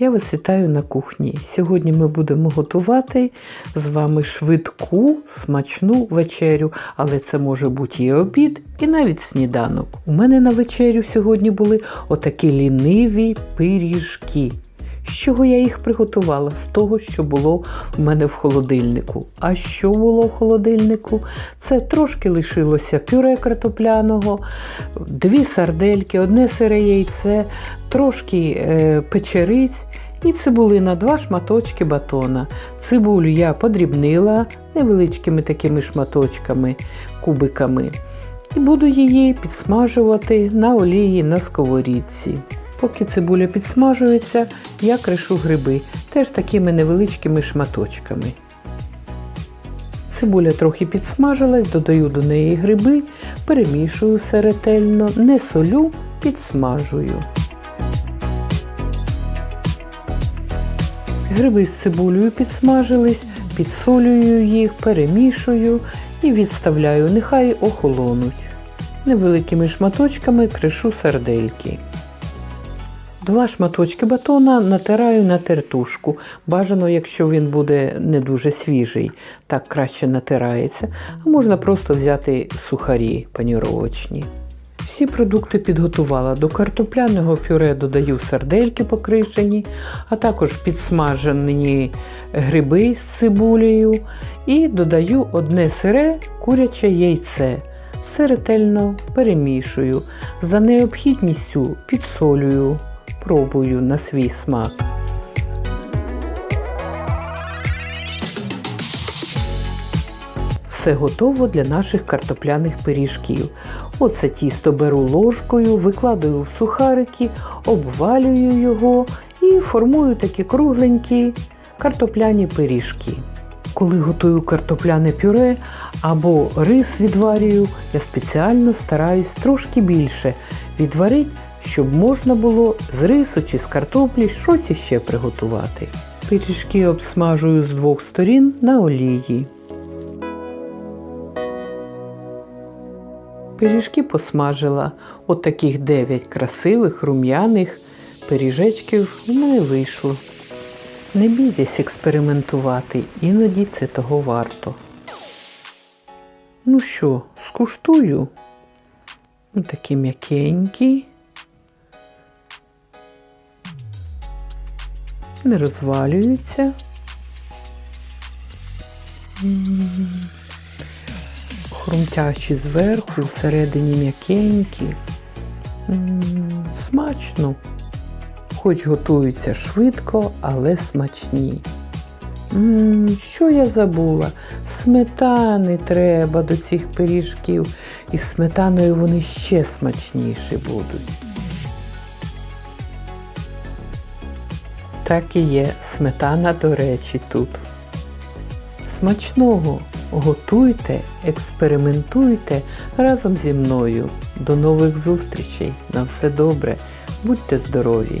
Я вас вітаю на кухні. Сьогодні ми будемо готувати з вами швидку, смачну вечерю, але це може бути і обід, і навіть сніданок. У мене на вечерю сьогодні були отакі ліниві пиріжки. З чого я їх приготувала? З того, що було в мене в холодильнику. А що було в холодильнику? Це трошки лишилося пюре картопляного, дві сардельки, одне сире яйце, трошки е, печериць і цибулина, два шматочки батона. Цибулю я подрібнила невеличкими такими шматочками, кубиками. І буду її підсмажувати на олії на сковорідці. Поки цибуля підсмажується, я кришу гриби, теж такими невеличкими шматочками. Цибуля трохи підсмажилась, додаю до неї гриби, перемішую все ретельно, не солю, підсмажую. Гриби з цибулею підсмажились, підсолюю їх, перемішую і відставляю, нехай охолонуть. Невеликими шматочками кришу сардельки. Два шматочки батона натираю на тертушку. Бажано, якщо він буде не дуже свіжий, так краще натирається. А можна просто взяти сухарі паніровочні. Всі продукти підготувала. До картопляного пюре додаю сардельки покришені, а також підсмажені гриби з цибулею і додаю одне сире куряче яйце. Все ретельно перемішую. За необхідністю підсолюю, пробую на свій смак. Все готово для наших картопляних пиріжків. Оце тісто беру ложкою, викладаю в сухарики, обвалюю його і формую такі кругленькі картопляні пиріжки. Коли готую картопляне пюре або рис відварюю, я спеціально стараюсь трошки більше відварити, щоб можна було з рису чи з картоплі щось іще приготувати. Пиріжки обсмажую з двох сторін на олії. Пиріжки посмажила. От таких 9 красивих, рум'яних пиріжечків в мене вийшло. Не бійтесь експериментувати, іноді це того варто. Ну що, скуштую. Ось Такі м'якенькі. Не розвалюються. Хрумтящі зверху, всередині м'якенькі. Смачно. Хоч готуються швидко, але смачні. Що я забула? Сметани треба до цих пиріжків. І з сметаною вони ще смачніші будуть. Так і є, сметана, до речі, тут. Смачного! Готуйте, експериментуйте разом зі мною. До нових зустрічей. На все добре. Будьте здорові!